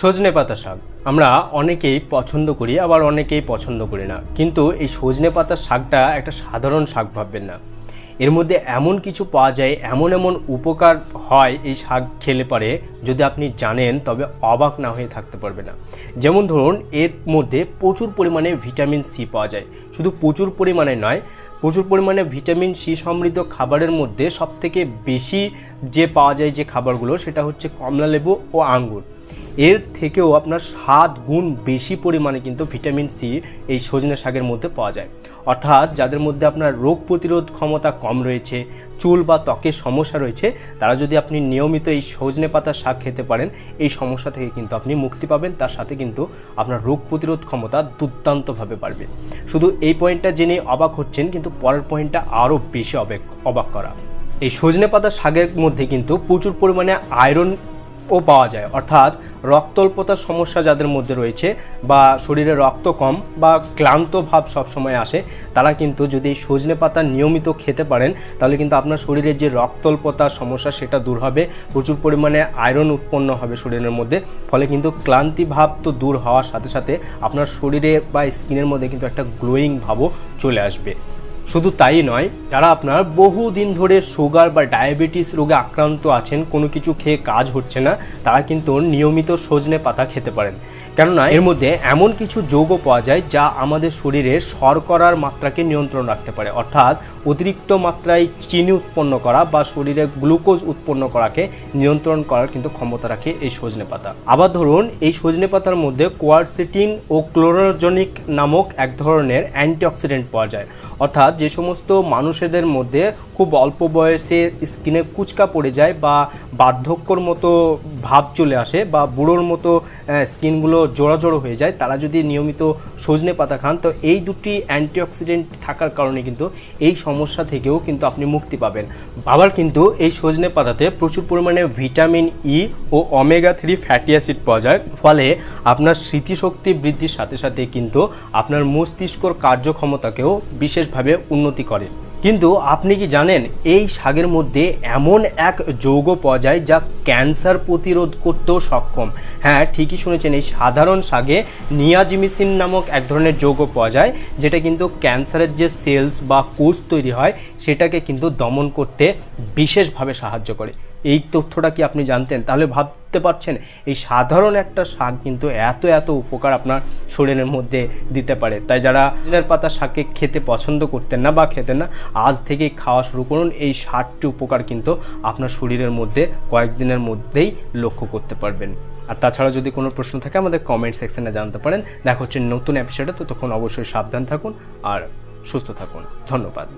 সজনে পাতা শাক। আমরা অনেকেই পছন্দ করি, আবার অনেকেই পছন্দ করি না। কিন্তু এই সজনে পাতা শাকটা একটা সাধারণ শাক ভাববেন না। এর মধ্যে এমন কিছু পাওয়া যায়, এমন এমন উপকার হয় এই শাক খেলে পারে, যদি আপনি জানেন, তবে অবাক না হয়ে থাকতে পারবে না। যেমন ধরুন, এর মধ্যে প্রচুর পরিমাণে ভিটামিন সি পাওয়া যায়। শুধু প্রচুর পরিমাণে নয়, প্রচুর পরিমাণে ভিটামিন সি সমৃদ্ধ খাবারের মধ্যে সবথেকে বেশি যে পাওয়া যায় যে খাবারগুলো, সেটা হচ্ছে কমলালেবু ও আঙ্গুর। এর থেকেও আপনার সাত গুণ বেশি পরিমাণে কিন্তু ভিটামিন সি এই সজনে শাকের মধ্যে পাওয়া যায়। অর্থাৎ যাদের মধ্যে আপনার রোগ প্রতিরোধ ক্ষমতা কম রয়েছে, চুল বা ত্বকের সমস্যা রয়েছে, তারা যদি আপনি নিয়মিত এই সজনে পাতার শাক খেতে পারেন, এই সমস্যা থেকে কিন্তু আপনি মুক্তি পাবেন, তার সাথে কিন্তু আপনার রোগ প্রতিরোধ ক্ষমতা দুর্দান্তভাবে বাড়বে। শুধু এই পয়েন্টটা জেনে অবাক হচ্ছেন, কিন্তু পরের পয়েন্টটা আরও বেশি অবাক অবাক করা। এই সজনে পাতা শাকের মধ্যে কিন্তু প্রচুর পরিমাণে আয়রন ও পাওয়া যায়। অর্থাৎ রক্তল্পতার সমস্যা যাদের মধ্যে রয়েছে বা শরীরে রক্ত কম বা ক্লান্ত ভাব সবসময় আসে, তারা কিন্তু যদি সজনে পাতা নিয়মিত খেতে পারেন, তাহলে কিন্তু আপনার শরীরে যে রক্তল্পতার সমস্যা সেটা দূর হবে, প্রচুর পরিমাণে আয়রন উৎপন্ন হবে শরীরের মধ্যে, ফলে কিন্তু ক্লান্তি ভাব তো দূর হওয়ার সাথে সাথে আপনার শরীরে বা স্কিনের মধ্যে কিন্তু একটা গ্লোয়িং ভাবও চলে আসবে। শুধু তাই নয়, যারা আপনার বহুদিন ধরে সুগার বা ডায়াবেটিস রোগে আক্রান্ত আছেন, কোনো কিছু খেয়ে কাজ হচ্ছে না, তারা কিন্তু নিয়মিত সজনে পাতা খেতে পারেন। কেননা এর মধ্যে এমন কিছু যৌগ পাওয়া যায় যা আমাদের শরীরে শর্করার মাত্রাকে নিয়ন্ত্রণ রাখতে পারে। অর্থাৎ অতিরিক্ত মাত্রায় চিনি উৎপন্ন করা বা শরীরে গ্লুকোজ উৎপন্ন করাকে নিয়ন্ত্রণ করার কিন্তু ক্ষমতা রাখে এই সজনে পাতা। আবার ধরুন, এই সজনে পাতার মধ্যে কোয়ারসিটিন ও ক্লোরোজনিক নামক এক ধরনের অ্যান্টিঅক্সিডেন্ট পাওয়া যায়। অর্থাৎ যে সমস্ত মানুষেদের মধ্যে খুব অল্প বয়সে স্কিনে কুচকা পড়ে যায় বা বার্ধক্যর মতো ভাব চলে আসে বা বুড়োর মতো স্কিনগুলো জোড়া জোড়ো হয়ে যায়, তারা যদি নিয়মিত সজনে পাতা খান, তো এই দুটি অ্যান্টিঅক্সিডেন্ট থাকার কারণে কিন্তু এই সমস্যা থেকেও কিন্তু আপনি মুক্তি পাবেন। আবার কিন্তু এই সজনে পাতাতে প্রচুর পরিমাণে ভিটামিন ই ও অমেগা থ্রি ফ্যাটি অ্যাসিড পাওয়া যায়, ফলে আপনার স্মৃতিশক্তি বৃদ্ধির সাথে সাথে কিন্তু আপনার মস্তিষ্কর কার্যক্ষমতাকেও বিশেষভাবে উন্নতি করে কিন্তু আপনি কি জানেন, এই শাকের মধ্যে এমন এক যৌগ পাওয়া যায় যা ক্যান্সার প্রতিরোধ করতেও সক্ষম? হ্যাঁ ঠিকই শুনেছেন, এই সাধারণ শাকে নিয়াজিমিসিন নামক এক ধরনের যৌগ পাওয়া যায়, যেটা কিন্তু ক্যান্সারের যে সেলস বা কোষ তৈরি হয়, সেটাকে কিন্তু দমন করতে বিশেষভাবে সাহায্য করে। এই তথ্যটা কি আপনি জানতেন? তাহলে ভাবতে পারছেন? এই সাধারণ একটা শাক কিন্তু এত এত উপকার আপনার শরীরের মধ্যে দিতে পারে। তাই যারা জিনের পাতা শাকে খেতে পছন্দ করতেন না বা খেতেন না, আজ থেকেই খাওয়া শুরু করুন। এই ষাটটি উপকার কিন্তু আপনার শরীরের মধ্যে কয়েকদিনের মধ্যেই লক্ষ্য করতে পারবেন। আর তাছাড়া যদি কোনো প্রশ্ন থাকে, আমাদের কমেন্ট সেকশনে জানতে পারেন। দেখা হচ্ছে নতুন এপিসোডে তো তখন অবশ্যই সাবধান থাকুন আর সুস্থ থাকুন। ধন্যবাদ।